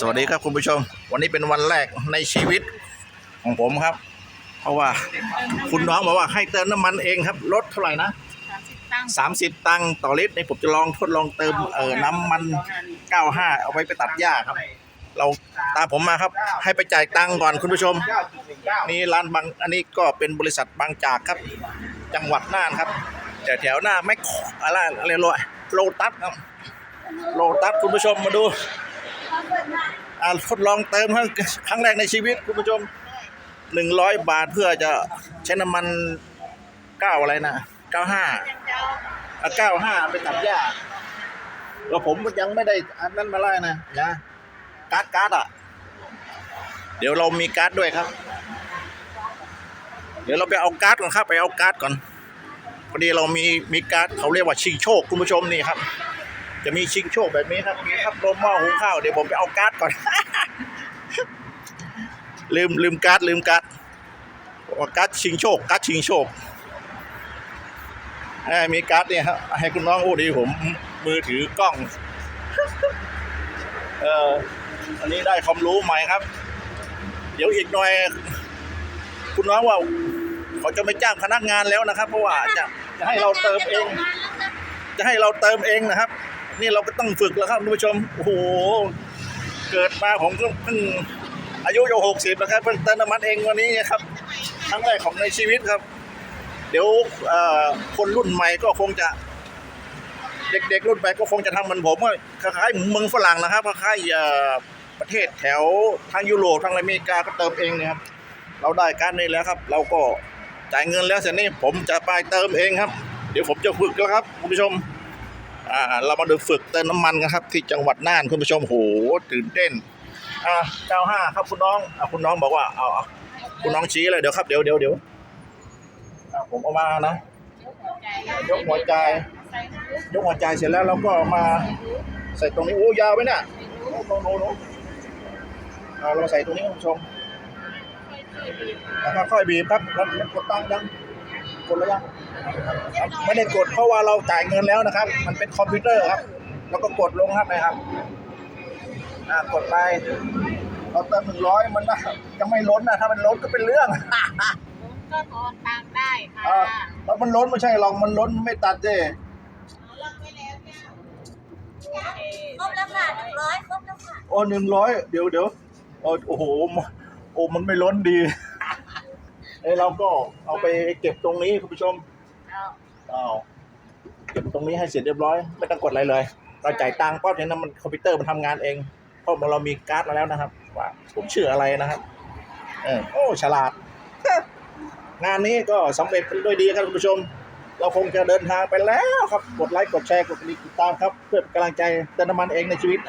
สวัสดีครับคุณผู้ชม วันนี้เป็นวันแรกในชีวิตของผมครับ เพราะว่าคุณน้องบอกว่าให้เติมน้ำมันเองครับลดเท่าไหร่นะสามสิบตังค์30ตังค์ต่อลิตรในผมจะลองทดลองเติมเออน้ำมัน95เอาไว้ไปตัดหญ้าครับ เราตามผมมาครับ ให้ไปจ่ายตังค์ก่อนคุณผู้ชม นี่ร้านบางอันนี้ก็เป็นบริษัทบางจากครับ จังหวัดน่านครับแต่แถวหน้าไม่อะไรอะไรโลโลตัสครับโลตัสคุณผู้ชมมาดู อ่าทดลองเติมครั้งครั้งแรกในชีวิตคุณผู้ชมหนึ่งร้อยบาทเพื่อจะใช้น้ำมันเก้าอะไรนะเก้าห้าเก้าห้าไปตัดหญ้าแล้วผมยังไม่ได้อันนั้นมาไล่นะนะการ์ดการ์ดอะ เดี๋ยวเรามีการ์ดด้วยครับ เดี๋ยวเราไปเอาการ์ดก่อนครับไปเอาการ์ดก่อนพอดีเรามีมีการ์ดเขาเรียกว่าชิงโชคคุณผู้ชมนี่ครับ จะมีชิงโชคแบบนี้ครับมีครับลมหม้อหุงข้าวเดี๋ยวผมไปเอาการ์ดก่อน ลืมลืมการ์ดลืมการ์ดว่าการ์ดชิงโชคการ์ดชิงโชคเอ้มีการ์ดเนี่ยครับให้คุณน้องโอ้ดีผมมือถือกล้อง เอออันนี้ได้ความรู้ใหม่ครับ เดี๋ยวอีกหน่อย คุณน้องว่าเขาจะไม่จ้างพนักงานแล้วนะครับ เพราะว่าจะจะให้เราเติมเอง จะให้เราเติมเองนะครับ นี่เราก็ต้องฝึกแล้วครับคุณผู้ชม โอ้โห เกิดมาผมก็เพิ่งอายุจะหกสิบนะครับเพิ่งเติมน้ำมันเองวันนี้ครับ ครั้งแรกของในชีวิตครับ เดี๋ยวคนรุ่นใหม่ก็คงจะ เด็กๆรุ่นใหม่ก็คงจะทำเหมือนผมคล้ายๆเมืองฝรั่งนะครับคล้ายๆประเทศแถวทางยุโรปทางอเมริกาก็เติมเองนะครับ เราได้การนี้แล้วครับ เราก็จ่ายเงินแล้วเสร็จนี่ผมจะไปเติมเองครับ เดี๋ยวผมจะฝึกแล้วครับคุณผู้ชม อ่าเรามาดูฝึกเติมน้ำมันกันครับ ที่จังหวัดน่านคุณผู้ชมโหตื่นเต้นอ่าเก้าห้าครับคุณน้องอ่าคุณน้องบอกว่าเอาเอาคุณน้องชี้เลยเดี๋ยวครับเดี๋ยวเดี๋ยวเดี๋ยวอ่าผมเอามานะ ยกหัวใจ ยกหัวใจเสร็จแล้วเราก็เอามาใส่ตรงนี้โอ้ยาวไหมเนี่ยโน้โน้โนโน้เอาเราใส่ตรงนี้คุณผู้ชมแล้วค่อยบีบครับแล้วกดตั้งยัง กดแล้วยังไม่ได้กดเพราะว่าเราจ่ายเงินแล้วนะครับ มันเป็นคอมพิวเตอร์ครับแล้วก็กดลงครับนะครับอ่ากดไปเราเติมหนึ่งร้อยมันนะจะไม่ล้นนะถ้ามันล้นก็เป็นเรื่องก็ทอนตังค์ได้ค่ะอ่าแล้วมันล้นไม่ใช่หรอกมันล้นไม่ตัดเจ้ครบแล้วค่ะหนึ่งร้อยครบแล้วค่ะโอ้หนึ่งร้อยเดี๋ยวเดี๋ยวโอ้โอ้โหโอ้มันไม่ล้นดี เอ้ยเราก็เอาไปเก็บตรงนี้คุณผู้ชมเอาอ้าวเก็บตรงนี้ให้เสร็จเรียบร้อย ไม่ต้องกดอะไรเลย เราจ่ายตังค์ปั๊บเนี่ยนะมันคอมพิวเตอร์มันทำงานเองเพราะเรามีการ์ดมาแล้วนะครับ ว่าผมชื่ออะไรนะครับเออโอ้ฉลาด งานนี้ก็สำเร็จด้วยดีครับคุณผู้ชม เราคงจะเดินทางไปแล้วครับ กดไลค์กดแชร์กดกระดิ่งติดตามครับ เพื่อเป็นกำลังใจเติมน้ำมันเองในชีวิต